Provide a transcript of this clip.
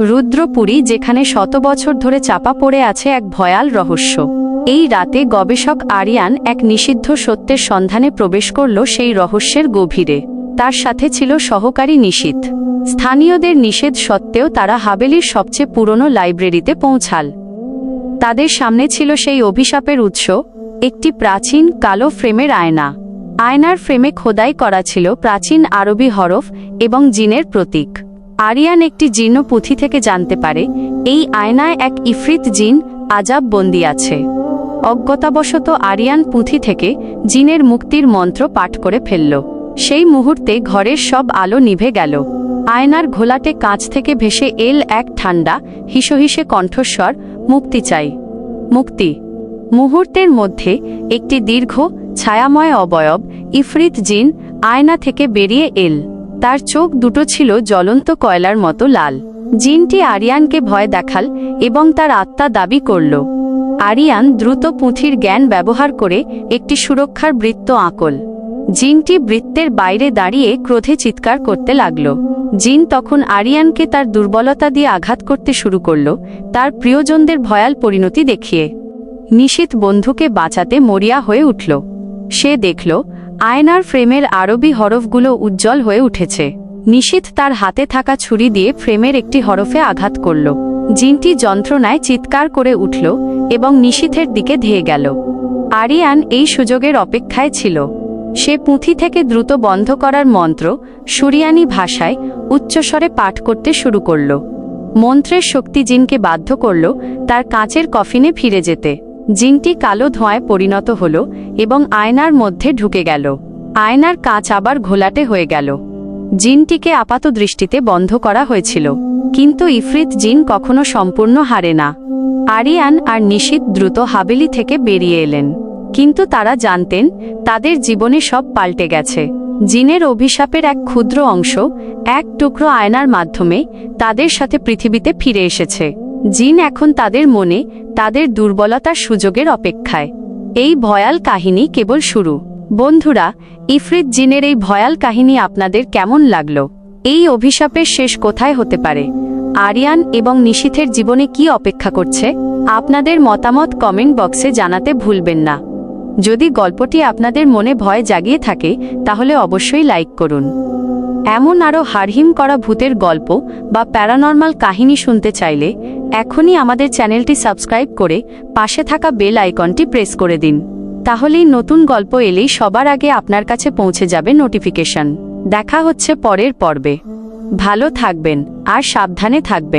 রুদ্রপুরী যেখানে শত বছর ধরে চাপা পড়ে আছে এক ভয়াল রহস্য। এই রাতে গবেষক আরিয়ান এক নিষিদ্ধ সত্যের সন্ধানে প্রবেশ করল সেই রহস্যের গভীরে। তার সাথে ছিল সহকারী নিষিদ্ধ। স্থানীয়দের নিষেধ সত্ত্বেও তারা হাবেলির সবচেয়ে পুরনো লাইব্রেরিতে পৌঁছাল। তাদের সামনে ছিল সেই অভিশাপের উৎস, একটি প্রাচীন কালো ফ্রেমের আয়না। আয়নার ফ্রেমে খোদাই করা ছিল প্রাচীন আরবি হরফ এবং জিনের প্রতীক। আরিয়ান একটি জীর্ণ পুঁথি থেকে জানতে পারে, এই আয়নায় এক ইফরিত জিন আজাব বন্দি আছে। অজ্ঞতাবশত আরিয়ান পুঁথি থেকে জিনের মুক্তির মন্ত্র পাঠ করে ফেলল। সেই মুহূর্তে ঘরের সব আলো নিভে গেল। আয়নার ঘোলাটে কাঁচ থেকে ভেসে এল এক ঠান্ডা হিসহিসে কণ্ঠস্বর, মুক্তি চাই, মুক্তি। মুহূর্তের মধ্যে একটি দীর্ঘ, ছায়াময় অবয়ব, ইফরিত জিন আয়না থেকে বেরিয়ে এল। তার চোখ দুটো ছিল জ্বলন্ত কয়লার মতো লাল। জিনটি আরিয়ানকে ভয় দেখাল এবং তার আত্মা দাবি করল। আরিয়ান দ্রুত পুঁথির জ্ঞান ব্যবহার করে একটি সুরক্ষার বৃত্ত আঁকল। জিনটি বৃত্তের বাইরে দাঁড়িয়ে ক্রোধে চিৎকার করতে লাগল। জিন তখন আরিয়ানকে তার দুর্বলতা দিয়ে আঘাত করতে শুরু করল, তার প্রিয়জনদের ভয়াল পরিণতি দেখিয়ে। নিশীত বন্ধুকে বাঁচাতে মরিয়া হয়ে উঠল। সে দেখল আয়নার ফ্রেমের আরবি হরফগুলো উজ্জ্বল হয়ে উঠেছে। নিশীত তার হাতে থাকা ছুরি দিয়ে ফ্রেমের একটি হরফে আঘাত করল। জিনটি যন্ত্রণায় চিৎকার করে উঠল এবং নিশীথের দিকে ধেয়ে গেল। আরিয়ান এই সুযোগের অপেক্ষায় ছিল। সে পুঁথি থেকে দ্রুত বন্ধ করার মন্ত্র সুরিয়ানি ভাষায় উচ্চস্বরে পাঠ করতে শুরু করল। মন্ত্রের শক্তি জিনকে বাধ্য করল তার কাঁচের কফিনে ফিরে যেতে। জিনটি কালো ধোঁয়ায় পরিণত হল এবং আয়নার মধ্যে ঢুকে গেল। আয়নার কাঁচ আবার ঘোলাটে হয়ে গেল। জিনটিকে আপাত দৃষ্টিতে বন্ধ করা হয়েছিল। কিন্তু ইফরিত জিন কখনো সম্পূর্ণ হারে না। আরিয়ান আর নিশীত দ্রুত হাবেলি থেকে বেরিয়ে এলেন। কিন্তু তারা জানতেন, তাদের জীবনে সব পাল্টে গেছে। জিনের অভিশাপের এক ক্ষুদ্র অংশ, এক টুকরো আয়নার মাধ্যমে তাদের সাথে পৃথিবীতে ফিরে এসেছে। জিন এখন তাদের মনে, তাদের দুর্বলতার সুযোগের অপেক্ষায়। এই ভয়াল কাহিনী কেবল শুরু। বন্ধুরা, ইফরিত জিনের এই ভয়াল কাহিনী আপনাদের কেমন লাগল? এই অভিশাপের শেষ কোথায় হতে পারে? আরিয়ান এবং নিশীথের জীবনে কি অপেক্ষা করছে? আপনাদের মতামত কমেন্ট বক্সে জানাতে ভুলবেন না। যদি গল্পটি আপনাদের মনে ভয় জাগিয়ে থাকে, তাহলে অবশ্যই লাইক করুন। এমন আরও হারহিম করা ভূতের গল্প বা প্যারানর্মাল কাহিনী শুনতে চাইলে এখনই আমাদের চ্যানেলটি সাবস্ক্রাইব করে পাশে থাকা বেল আইকনটি প্রেস করে দিন। তাহলেই নতুন গল্প এলেই সবার আগে আপনার কাছে পৌঁছে যাবে নোটিফিকেশন। দেখা হচ্ছে পরের পর্বে। ভালো থাকবেন আর সাবধানে থাকবেন।